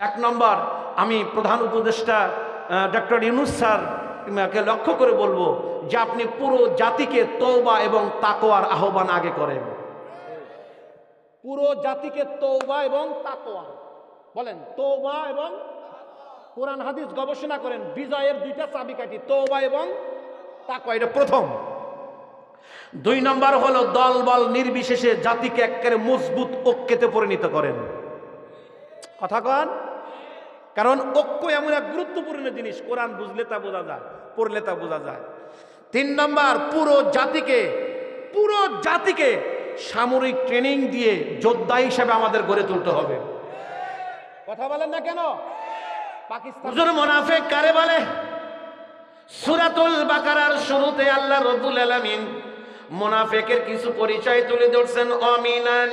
এক নম্বর, আমি প্রধান উপদেষ্টা ডক্টর ইউনুস স্যার কে লক্ষ্য করে বলব যে আপনি পুরো জাতিকে তৌবা এবং তাকোয়ার আহ্বান আগে করেন। পুরো জাতিকে তৌবা এবং তাকোয়া বলেন তৌবা এবং কোরআন, হাদিস গবেষণা করেন, বিজয়ের দুইটা চাবিকাঠি তৌবা এবং তাকোয়া এটা প্রথম। দুই নম্বর হলো দল বল নির্বিশেষে জাতিকে একেবারে মজবুত ঐক্যতে পরিণত করেন। কথা কন। কারণ ঐক্য এমন এক গুরুত্বপূর্ণ জিনিস। কোরআন বুঝলে তা বোঝা যায়, পড়লে তা বোঝা যায়। তিন নম্বর, পুরো জাতিকে পুরো জাতিকে সামরিক ট্রেনিং দিয়ে যোদ্ধা হিসেবে আমাদের গড়ে তুলতে হবে। কথা বলেন না কেন? পাকিস্তান মোনাফেক কারে বলে? সুরাতুল বাকারার শুরুতে আল্লাহ রব্বুল আলামিন মুনাফিকের কিছু পরিচয় তুলে ধরছেন। অমিনান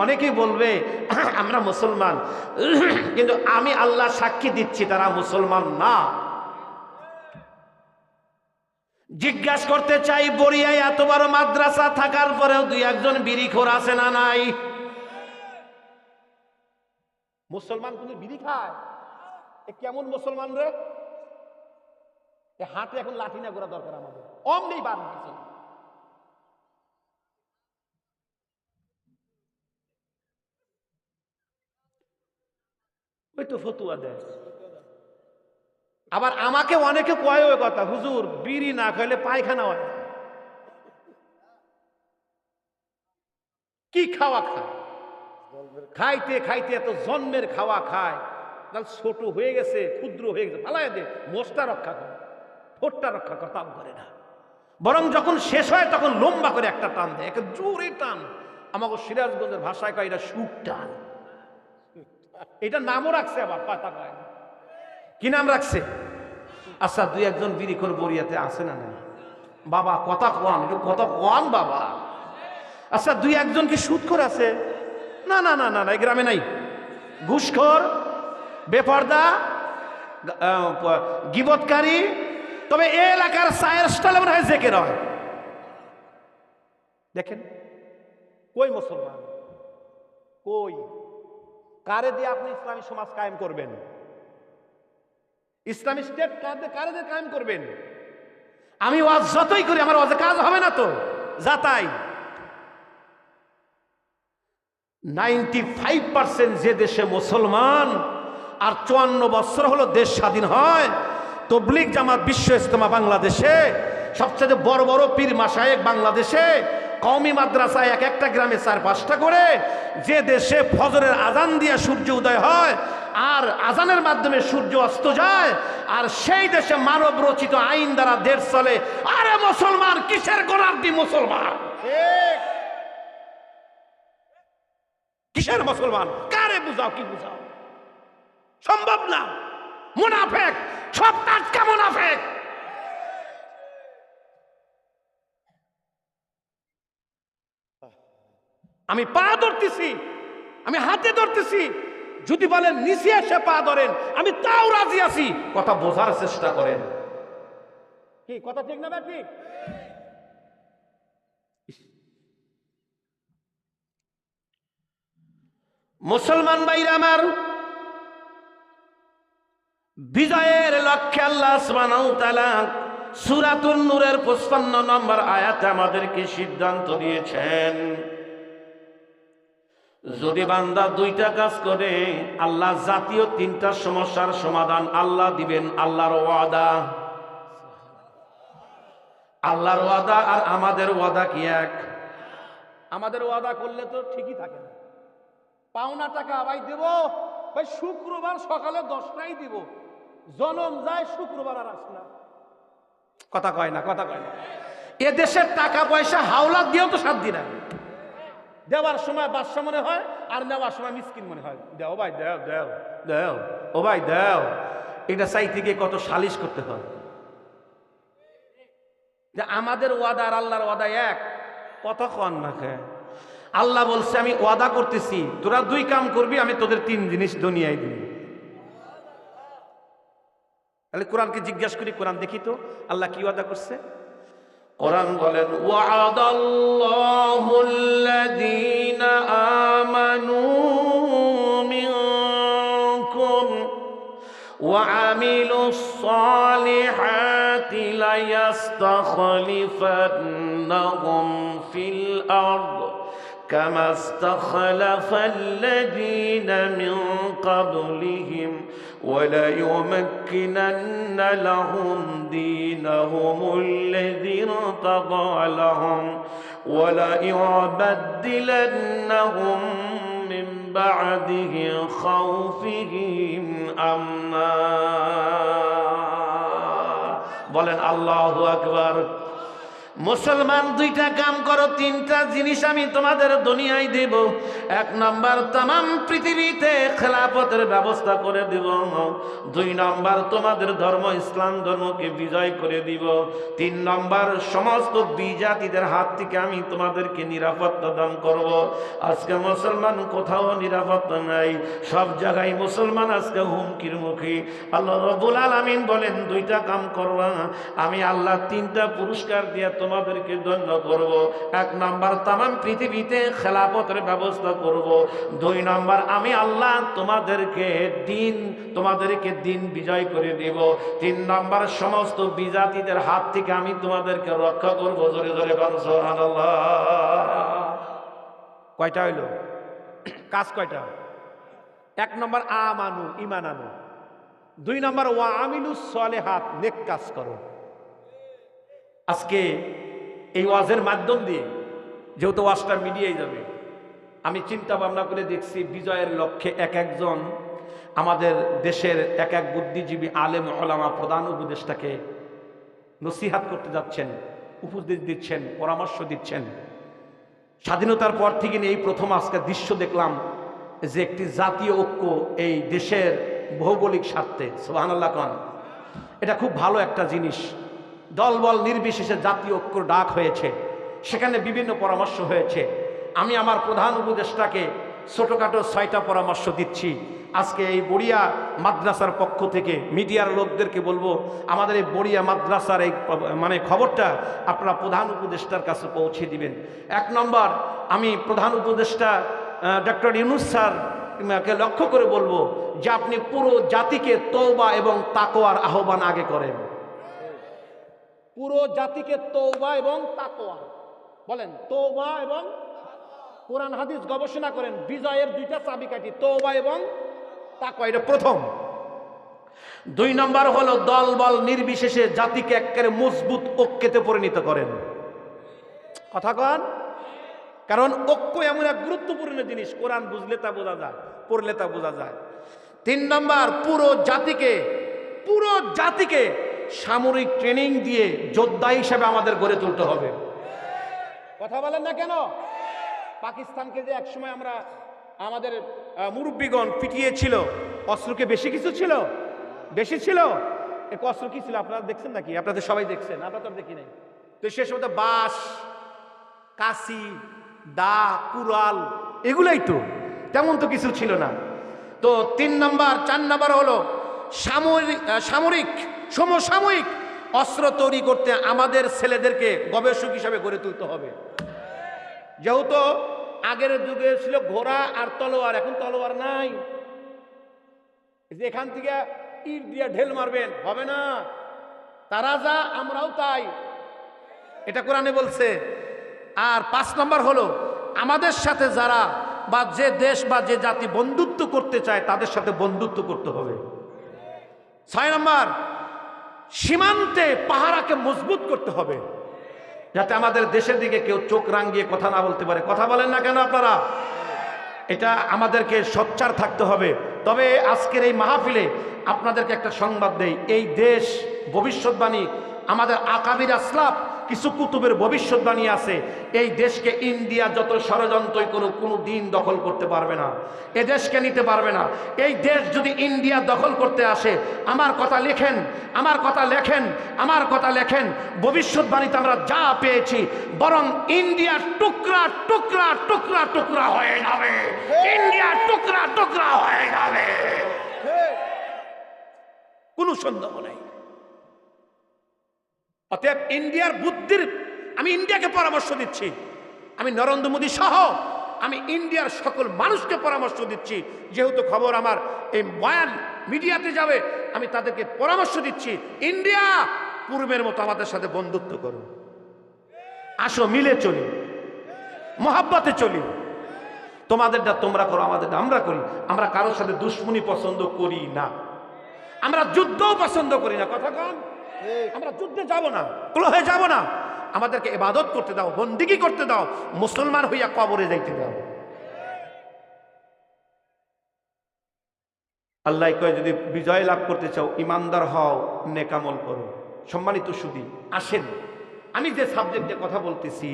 অনেকেই বলবে, আমরা মুসলমান। কিন্তু আমি আল্লাহ সাক্ষী দিচ্ছি, তারা মুসলমান না। জিজ্ঞাসা করতে চাই, বরিয়ায় এত বড় মাদ্রাসা থাকার পরেও দুই একজন বিড়িখোর আছে না নাই? মুসলমান কিন্তু বিড়ি খায়? এ কেমন মুসলমান রে? হাতে এখন লাঠি না করা দরকার আমাদের। অমনি বাদ দিচ্ছে ওই তো ফতুয়া দেয়। আবার আমাকে অনেকে কয় ওই কথা, হুজুর, বিড়ি না খাইলে পায়খানা হয় কি খাওয়া খায়? খাইতে খাইতে এত জন্মের খাওয়া খায়। ছোট হয়ে গেছে, ক্ষুদ্র হয়ে গেছে ফালাই দে, মোষটা রক্ষা করে। ঠোঁটটা রক্ষা করে, তাও করে না। বরং যখন শেষ হয়, তখন লম্বা করে একটা টান দেয় একটা জোরে টান। আমাকে সিরাজগঞ্জের ভাষায় কয়, এটা সুখ টান। এটা নামও রাখছে আবার, পাতা পায়। না। কি নাম রাখছে? আচ্ছা দুই একজন বিরিখর বরিয়াতে আছে না নাই? বাবা, কথা কোয়ান একটু কথা কোয়ান বাবা। আচ্ছা দুই একজন কি সুদখোর আছে? না না না না না, এই গ্রামে নাই। ঘুষখোর, বেপর্দা গিবৎকারী, তবে এ এলাকার সায়ের স্টাইল মনে হয় জেকে রয় দেখেন, কই মুসলমান? কই? কারে দিয়ে আপনি ইসলামী সমাজ কায়েম করবেন? ইসলামী স্টেট কারে কারে দিয়ে কায়েম করবেন? আমি ওয়াজ যতই করি, আমার ওয়াজে কাজ হবে না তো। যা তাই। নাইনটি ফাইভ পার্সেন্ট যে দেশে মুসলমান আর চুয়ান্ন বছর হলো দেশ স্বাধীন হয় তবলিক জামাত বিশ্ব ইস্তেমা বাংলাদেশে সবচেয়ে বড় বড় পীর মাসায়েক বাংলাদেশে কওমি মাদ্রাসায় এক একটা গ্রামে চার পাঁচটা করে। যে দেশে ফজরের আজান দিয়ে সূর্য উদয় হয় আর আজানের মাধ্যমে সূর্য অস্ত যায় আর সেই দেশে মানব রচিত আইন দ্বারা দেশ চলে আরে মুসলমান কিসের গোলার্দি মুসলমান? কিসের মুসলমান? কারে বুঝাও কি বুঝাও? সম্ভব না। মুনাফেক সব টাটকা মুনাফেক। আমি পা ধরতেছি, আমি হাতে ধরতেছি। যদি বলেন, নিচে এসে পা ধরেন, আমি তাও রাজি আছি। কথা বোঝার চেষ্টা করেন। কি, কথা ঠিক না ঠিক? মুসলমান ভাইরা আমার, বিজয়ের লক্ষ্যে আল্লাহ সূরাতুন নূরের 55 নম্বর আয়াতে আমাদেরকে সিদ্ধান্ত দিয়েছেন। যদি বান্দা দুইটা কাজ করে, আল্লাহ জাতীয় তিনটা সমস্যার সমাধান আল্লাহ দিবেন, আল্লাহর ওয়াদা। আল্লাহর ওয়াদা আর আমাদের ওয়াদা কি এক? আমাদের ওয়াদা করলে তো ঠিকই থাকে না। পাওনা টাকা ভাই দেব, ভাই শুক্রবার সকালে দশটাই দিব। জনম যায় শুক্রবার আর আসে না। কথা কয় না, কথা কয় না। এদেশের টাকা পয়সা হাওলা দিয়েও তো সাত দিন আগে দেওয়ার সময় বাদশা মনে হয়, আর নেওয়ার সময় মিসকিন মনে হয়। দেও ভাই, দেও দেও দেও, ও ভাই, দেও। এটা চাই থেকে কত সালিশ করতে হয়। যে আমাদের ওয়াদা আর আল্লাহর ওয়াদা এক। কত কন না আল্লাহ বলছে, আমি ওয়াদা করতেছি, তোরা দুই কাম করবি, আমি তোদের তিন জিনিস দুনিয়ায় দিই তাহলে কোরআনকে জিজ্ঞাসা করি, কোরআন দেখি তো, আল্লাহ কি ওয়াদা করছে? قرآن قالن وعد الله الذين آمنوا منكم وعملوا الصالحات ليستخلفنهم في الأرض. كما استخلف الذين من قبلهم وليمكنن لهم دينهم الذي ارتضى لهم وليعبدلنهم من بعده خوفهم أمنا বলেন আল্লাহ আকবার মুসলমান দুইটা কাম করো, তিনটা জিনিস আমি তোমাদের দুনিয়ায় দেব। এক নম্বর তাম পৃথিবীতে খেলাপথের ব্যবস্থা করে দিব। দুই নম্বর, তোমাদের ধর্ম, ইসলাম ধর্মকে বিজয় করে দিব। তিন নম্বর, সমস্ত বিজাতিদের হাত থেকে আমি তোমাদেরকে নিরাপত্তা দান করব। আজকে মুসলমান কোথাও নিরাপত্তা নাই। সব জায়গায় মুসলমান আজকে হুমকির মুখী। আল্লাহ রবুল আলমিন বলেন, দুইটা কাম করবা আমি আল্লাহ তিনটা পুরস্কার দিয়ে তোমাদেরকে ধন্য করব। এক নাম্বার তাম পৃথিবীতে খেলাপথের ব্যবস্থা করব। দুই নাম্বার আমি আল্লাহ তোমাদেরকে দিন তোমাদেরকে দিন বিজয় করে দেব। তিন নাম্বার সমস্ত বিজাতিদের হাত থেকে আমি তোমাদেরকে রক্ষা করব। জোরে জোরে কয়টা হইল? কাজ কয়টা? এক নম্বর আমানু ইমান আনু। দুই নম্বর ওয়া আমিলু সলে হাত নেক কাজ করো। আজকে এই ওয়াজের মাধ্যম দিয়ে যেহেতু ওয়াজটা মিডিয়ায় যাবে, আমি চিন্তা ভাবনা করে দেখছি বিজয়ের লক্ষ্যে এক একজন আমাদের দেশের এক এক বুদ্ধিজীবী আলেম ওলামা প্রধান উপদেষ্টাকে নসিহাত করতে যাচ্ছেন, উপদেশ দিচ্ছেন, পরামর্শ দিচ্ছেন। স্বাধীনতার পর থেকে এই প্রথম আজকে দৃশ্য দেখলাম যে একটি জাতীয় ঐক্য এই দেশের ভৌগোলিক স্বার্থে সোহানাল্লাহ খান এটা খুব ভালো একটা জিনিস। দলবল নির্বিশেষে জাতীয় ঐক্য ডাক হয়েছে। সেখানে বিভিন্ন পরামর্শ হয়েছে। আমি আমার প্রধান উপদেষ্টাকে ছোটোখাটো ছয়টা পরামর্শ দিচ্ছি। আজকে এই বড়িয়া মাদ্রাসার পক্ষ থেকে মিডিয়ার লোকদেরকে বলব, আমাদের এই বড়িয়া মাদ্রাসার এই মানে খবরটা আপনারা প্রধান উপদেষ্টার কাছে পৌঁছে দিবেন। এক নম্বর, আমি প্রধান উপদেষ্টা ডক্টর ইউনুস স্যার কে লক্ষ্য করে বলব যে আপনি পুরো জাতিকে তৌবা এবং তাকোয়ার আহ্বান আগে করেন। পুরো জাতিকে তৌবা এবং তাকোয়া বলেন তৌবা এবং কোরআন, হাদিস গবেষণা করেন, বিজয়ের দুইটা চাবিকাঠি তৌবা এবং তাকওয়া, এটা প্রথম। দুই নম্বর হলো দল বল নির্বিশেষে জাতিকে একেবারে মজবুত ঐক্যতে পরিণত করেন। কথা কন। কারণ ঐক্য এমন এক গুরুত্বপূর্ণ জিনিস, কোরআন বুঝলে তা বোঝা যায়, পড়লে তা বোঝা যায়। তিন নম্বর, পুরো জাতিকে পুরো জাতিকে সামরিক ট্রেনিং দিয়ে যোদ্ধা হিসাবে আমাদের গড়ে তুলতে হবে। কথা বলেন না কেন? পাকিস্তানকে যে একসময় আমরা আমাদের মুরব্বীগণ পিটিয়েছিল, অস্ত্রকে বেশি কিছু ছিল? বেশি ছিল? এক অস্ত্র কি ছিল? আপনারা দেখছেন নাকি? আপনাদের সবাই দেখছেন আপনারা তো দেখি নাই। তো সে সময় বাস কাশি, দা, কুড়াল, এগুলাই তো, তেমন তো কিছু ছিল না। তো তিন নাম্বার, চার নাম্বার হলো সামরিক সামরিক সমসাময়িক অস্ত্র তৈরি করতে আমাদের ছেলেদেরকে গবেষক হিসাবে গড়ে তুলতে হবে। যেহেতু আগের যুগে ছিল ঘোড়া আর তলোয়ার, এখন তলোয়ার নাই। যে এখান থেকে ইট দিয়ে ঢেল মারবেন, হবে না। তারা যা, আমরাও তাই। এটা কোরআনে বলছে। আর পাঁচ নম্বর হলো, আমাদের সাথে যারা বা যে দেশ বা যে জাতি বন্ধুত্ব করতে চায়, তাদের সাথে বন্ধুত্ব করতে হবে। ছয় নম্বর সীমান্তে পাহারাকে মজবুত করতে হবে। যাতে আমাদের দেশের দিকে কেউ চোখ রাঙিয়ে কথা না বলতে পারে। কথা বলেন না কেন আপনারা? এটা আমাদেরকে সচ্চার থাকতে হবে। তবে আজকের এই মাহফিলে আপনাদেরকে একটা সংবাদ দেই। এই দেশ ভবিষ্যৎবাণী, আমাদের আকাবির আসলাফ কিছু কুতুবের ভবিষ্যৎবাণী আছে। এই দেশকে ইন্ডিয়া যত ষড়যন্ত্রই কোনো কোনো দিন দখল করতে পারবে না। এ দেশকে নিতে পারবে না। এই দেশ যদি ইন্ডিয়া দখল করতে আসে, আমার কথা লেখেন, আমার কথা লেখেন, আমার কথা লেখেন ভবিষ্যৎবাণীতে আমরা যা পেয়েছি, বরং ইন্ডিয়া টুকরা টুকরা টুকরা টুকরা হয়ে যাবে। ইন্ডিয়া টুকরা টুকরা হয়ে যাবে। কোনো সন্দেহ নেই। অতএব ইন্ডিয়ার বুদ্ধির, আমি ইন্ডিয়াকে পরামর্শ দিচ্ছি। আমি নরেন্দ্র মোদী সহ, আমি ইন্ডিয়ার সকল মানুষকে পরামর্শ দিচ্ছি। যেহেতু খবর আমার এই বয়ান মিডিয়াতে যাবে, আমি তাদেরকে পরামর্শ দিচ্ছি, ইন্ডিয়া পূর্বের মতো আমাদের সাথে বন্ধুত্ব করো আসো, মিলে চলি। মহাব্বতে চলি। তোমাদেরটা তোমরা করো আমাদেরটা আমরা করি। আমরা কারোর সাথে দুশ্মনী পছন্দ করি না। আমরা যুদ্ধও পছন্দ করি না, কথা কন। আমরা যুদ্ধে যাব না হয়ে যাব না। আমাদেরকে ইবাদত করতে দাও, বন্দিগি করতে দাও, মুসলমান হইয়া কবরে যাইতে দাও। আল্লাহ কয়, যদি বিজয় লাভ করতে চাও, ইমানদার হও, নেকামল করো। সম্মানিত সুদী, আসেন। আমি যে সাবজেক্টে কথা বলতেছি,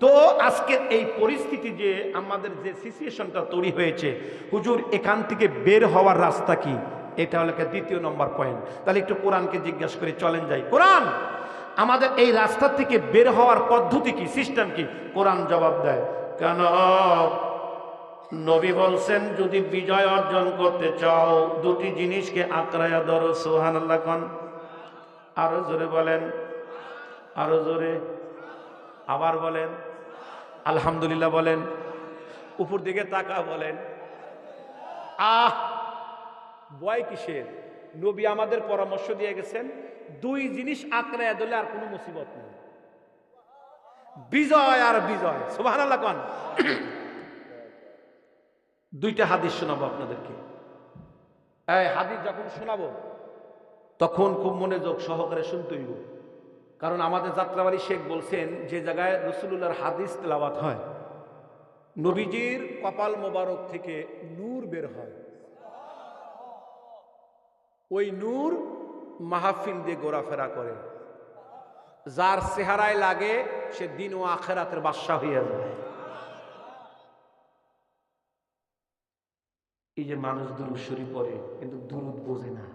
তো আজকের এই পরিস্থিতি যে আমাদের যে সিচুয়েশনটা তৈরি হয়েছে, হুজুর, এখান থেকে বের হওয়ার রাস্তা কি? এটা হলো দ্বিতীয় নম্বর পয়েন্ট তাহলে একটু কোরআনকে জিজ্ঞাসা করে, চলেন যাই। কোরআন, আমাদের এই রাস্তা থেকে বের হওয়ার পদ্ধতি কি সিস্টেম কি? কোরআন জবাব দেয়, কেন? নবী বলছেন, যদি বিজয় অর্জন করতে চাও, দুটি জিনিসকে আঁকড়াইয়া ধরো সোহান আল্লাহ কন। আরও জোরে বলেন, আরও জোরে। আবার বলেন, আলহামদুলিল্লাহ বলেন। উপর দিকে তাকা বলেন। আহ! বয় কিসের? নবী আমাদের পরামর্শ দিয়ে গেছেন, দুই জিনিস আঁকড়াইয়া দিলে আর কোনো মুসিবত নেই। বিজয় আর বিজয় সুবাহ দুইটা হাদিস শোনাবো আপনাদেরকে। এই হাদিস যখন শোনাবো, তখন খুব মনোযোগ সহকারে শুনতে হইব। কারণ আমাদের যাত্রাবাড়ি শেখ বলছেন, যে জায়গায় রসুল্লাহর হাদিস তেলাওয়াত হয়, নবীজির কপাল মোবারক থেকে নূর বের হয়। ওই নূর মাহফিল দিয়ে ঘোরাফেরা করে। যার চেহারায় লাগে, সে দিন ও আখেরাতের বাদশা হইয়া যায়। এই যে মানুষ দুরুশ্বরী পড়ে, কিন্তু দুরুদ বোঝে না।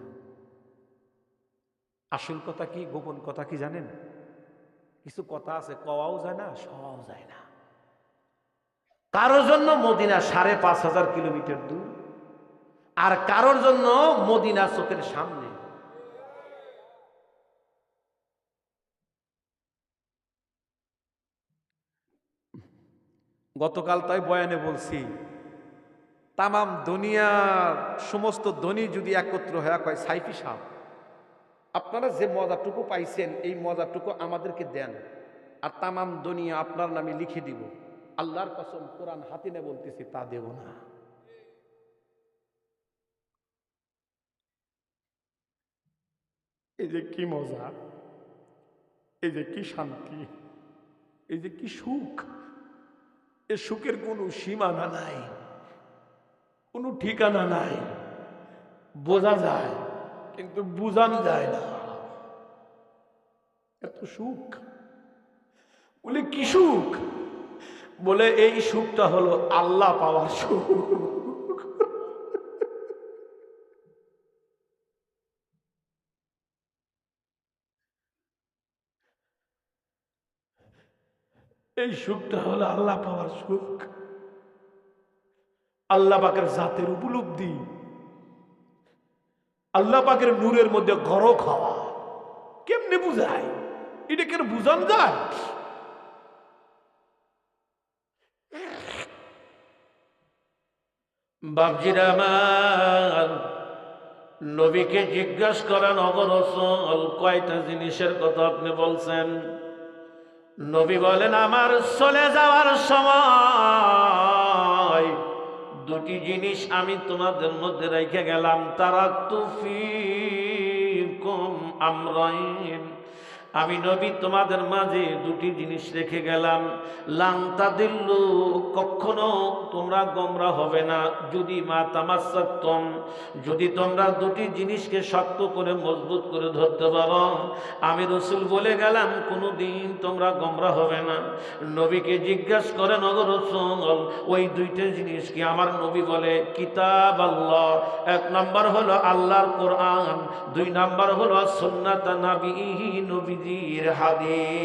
আসল কথা কি, গোপন কথা কি জানেন? কিছু কথা আছে, কওয়াও যায় না সওয়াও যায় না। কারোর জন্য মদিনা সাড়ে পাঁচ হাজার কিলোমিটার দূর। আর কারোর জন্য মদিনা চোখের সামনে। গতকাল তাই বয়ানে বলছি, তামাম দুনিয়ার সমস্ত ধনী যদি একত্র হয়ে কয়, সাইফি সাহ আপনারা যে মজাটুকু পাইছেন, এই মজাটুকু আমাদেরকে দেন। আর তামাম দুনিয়া আপনার নামে লিখে দিব। আল্লাহর কসম, কোরআন হাতিনে বলতেছি, তা দেব না। এই যে কি মজা, এই যে কি শান্তি, এই যে কি সুখ, এ সুখের কোনো সীমানা নাই, কোনো ঠিকানা নাই, বোঝা যায়, কিন্তু বুঝানো যায় না। এত সুখ, বলে কি সুখ? বলে এই সুখটা হলো আল্লাহ পাওয়ার সুখ। এই সুখটা হলো আল্লাহ পাওয়ার সুখ। আল্লাহ পাকের জাতের উপলব্ধি। আল্লাহ পাকের নূরের মধ্যে গড় খাওয়া। কেমনে বুঝায়? এটা কেন বুঝান যায়? বাবজির আমার, নবীকে জিজ্ঞাসা করেন অগরসল কয়টা জিনিসের কথা আপনি বলছেন? নবী বলেন, আমার চলে যাওয়ার সময় দুটি জিনিস আমি তোমাদের মধ্যে রেখে গেলাম। তারা তুফি কম আমরাইন আমি নবী তোমাদের মাঝে দুটি জিনিস রেখে গেলাম। লাংতা দিল্লু কখনো তোমরা গমরা হবে না। যদি মা তামাসাত্তম, যদি তোমরা দুটি জিনিসকে শক্ত করে মজবুত করে ধরতে পারো। আমি রসুল বলে গেলাম কোনো দিন তোমরা গমরা হবে না। নবীকে জিজ্ঞাসা করে নগর রসুল, ওই দুইটা জিনিস কি আমার নবী বলে? কিতাব আল্লাহ এক নম্বর হলো আল্লাহর কোরআন, দুই নম্বর হলো সুন্নাত নবীহি নবীজির হাদিস।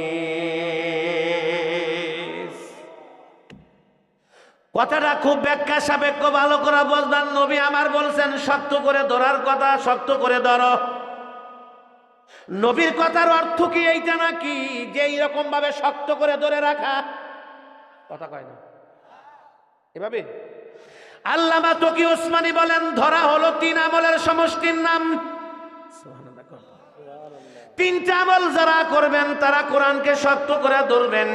কথাটা খুব ব্যাখ্যা সাপেক্ষ, ভালো করে বুঝবেন নবী আমার বলছেন, শক্ত করে ধরার কথা, শক্ত করে ধরো। নবীর কথার অর্থ কি এইটা নাকি? যে এইরকম ভাবে শক্ত করে ধরে রাখা। কথা কয় না। এভাবে? আল্লামা তকি ওসমানী বলেন, ধরা হলো তিন আমলের সমষ্টির নাম। তিনটা আমল যারা করবেন, তারা কোরআনকে শক্ত করে ধরবেন।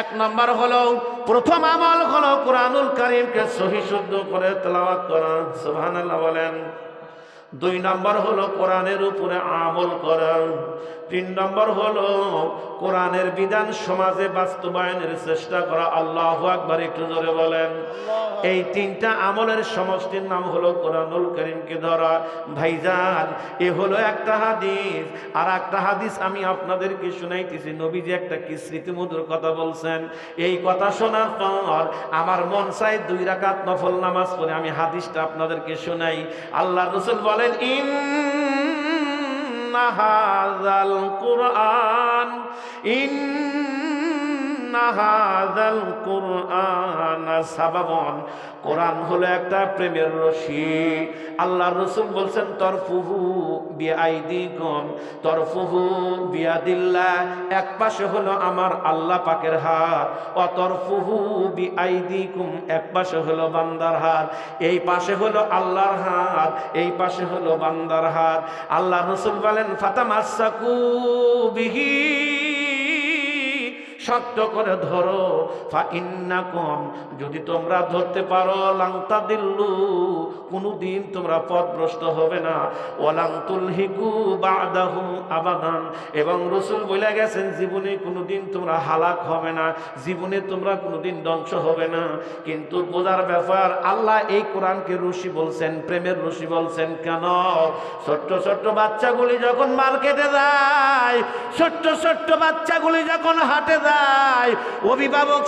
এক নম্বর হলো, প্রথম আমল হলো কোরআনুল করিমকে সহি শুদ্ধ করে তেলাওয়াত করা। সুবহানাল্লাহ বলেন। দুই নম্বর হলো কোরআনের উপরে আমল করা। তিন নম্বর হলো কোরআনের বিধান সমাজে বাস্তবায়নের চেষ্টা করা। আল্লাহ আকবার একটু জোরে বলেন। এই তিনটা আমলের সমষ্টির নাম হলো কোরআনুল করিমকে ধরা। ভাইজান এ হলো একটা হাদিস। আর একটা হাদিস আমি আপনাদেরকে শুনাইতেছি। নবীজি একটা কি স্মৃতিমধুর কথা বলছেন। এই কথা শোনার পর আমার মন চাই দুই রাকাত নফল নামাজ পড়ে আমি হাদিসটা আপনাদেরকে শোনাই। আল্লাহ রসুল বলেন ইন হাযাল কুরআন ইন হাযাল কুরআন সাবাবন। কোরআন হলো একটা প্রেমের রশি। আল্লাহ রসুল বলছেন, তরফুহু বিআইদিকুম, তরফুহু বিয়াদিল্লাহ। এক পাশে হলো আমার আল্লাহ পাকের হাত। অতরফুহু বিআইদিকুম, এক পাশে হলো বান্দার হাত। এই পাশে হলো আল্লাহর হাত, এই পাশে হলো বান্দার হাত। আল্লাহ রসুল বলেন, ফাতামাসাকু বিহি শক্ত করে ধরো। ফা ইন্নাকুম যদি তোমরা ধরতে পারো লাংতা দিল্লু কোনোদিন তোমরা পথভ্রষ্ট হবে না। ওয়ালাংতুল হিকু বাদাহু আবাদান। এবং রসুল বলে গেছেন, জীবনে কোনোদিন তোমরা হালাক হবে না, জীবনে তোমরা কোনোদিন ধ্বংস হবে না। কিন্তু বোঝার ব্যাপার, আল্লাহ এই কোরআনকে রশি বলছেন, প্রেমের রশি বলছেন কেন? ছোট্ট ছোট্ট বাচ্চাগুলি যখন মার্কেটে যায়, ছোট্ট ছোট্ট বাচ্চাগুলি যখন হাটে যায় অভিভাবক